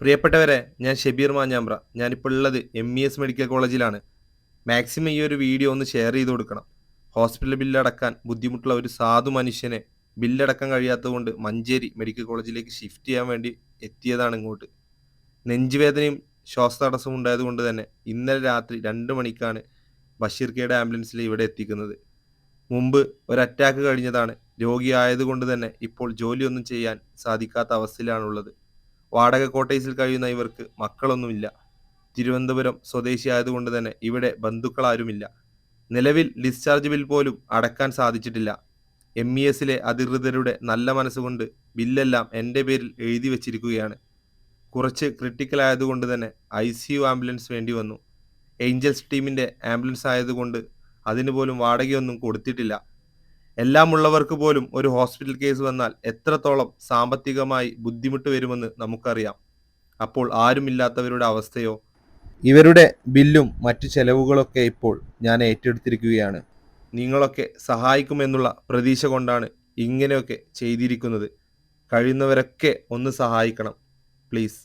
പ്രിയപ്പെട്ടവരെ ഞാൻ ഷെബീർ മാഞ്ഞാമ്പ്ര. ഞാനിപ്പോൾ ഉള്ളത് എം ഇ എസ് മെഡിക്കൽ കോളേജിലാണ് മാക്സിമം ഈ ഒരു വീഡിയോ ഒന്ന് ഷെയർ ചെയ്ത് കൊടുക്കണം. ഹോസ്പിറ്റൽ ബില്ലടക്കാൻ ബുദ്ധിമുട്ടുള്ള ഒരു സാധു മനുഷ്യനെ ബില്ലടക്കാൻ കഴിയാത്തതുകൊണ്ട് മഞ്ചേരി മെഡിക്കൽ കോളേജിലേക്ക് ഷിഫ്റ്റ് ചെയ്യാൻ വേണ്ടി എത്തിയതാണ് ഇങ്ങോട്ട്. നെഞ്ചുവേദനയും ശ്വാസതടസ്സവും ഉണ്ടായതുകൊണ്ട് തന്നെ ഇന്നലെ രാത്രി രണ്ട് മണിക്കാണ് ബഷീർ കെയുടെ ആംബുലൻസിൽ ഇവിടെ എത്തിക്കുന്നത്. മുമ്പ് ഒരു അറ്റാക്ക് കഴിഞ്ഞതാണ്. രോഗിയായതുകൊണ്ട് തന്നെ ഇപ്പോൾ ജോലിയൊന്നും ചെയ്യാൻ സാധിക്കാത്ത അവസ്ഥയിലാണുള്ളത്. വാടക കോട്ടേഴ്സിൽ കഴിയുന്ന ഇവർക്ക് മക്കളൊന്നുമില്ല. തിരുവനന്തപുരം സ്വദേശി ആയതുകൊണ്ട് തന്നെ ഇവിടെ ബന്ധുക്കളാരുമില്ല. നിലവിൽ ഡിസ്ചാർജ് ബിൽ പോലും അടക്കാൻ സാധിച്ചിട്ടില്ല. എം ഇ എസിലെ അധികൃതരുടെ നല്ല മനസ്സുകൊണ്ട് ബില്ലെല്ലാം എന്റെ പേരിൽ എഴുതി വച്ചിരിക്കുകയാണ്. കുറച്ച് ക്രിട്ടിക്കൽ ആയതുകൊണ്ട് തന്നെ ഐ സി യു ആംബുലൻസ് വേണ്ടി വന്നു. ഏഞ്ചൽസ് ടീമിന്റെ ആംബുലൻസ് ആയതുകൊണ്ട് അതിന് പോലും വാടകയൊന്നും കൊടുത്തിട്ടില്ല. എല്ലാം ഉള്ളവർക്ക് പോലും ഒരു ഹോസ്പിറ്റൽ കേസ് വന്നാൽ എത്രത്തോളം സാമ്പത്തികമായി ബുദ്ധിമുട്ട് വരുമെന്ന് നമുക്കറിയാം. അപ്പോൾ ആരുമില്ലാത്തവരുടെ അവസ്ഥയോ? ഇവരുടെ ബില്ലും മറ്റു ചെലവുകളൊക്കെ ഇപ്പോൾ ഞാൻ ഏറ്റെടുത്തിരിക്കുകയാണ്. നിങ്ങളൊക്കെ സഹായിക്കുമെന്നുള്ള പ്രതീക്ഷ കൊണ്ടാണ് ഇങ്ങനെയൊക്കെ ചെയ്തിരിക്കുന്നത്. കഴിയുന്നവരൊക്കെ ഒന്ന് സഹായിക്കണം പ്ലീസ്.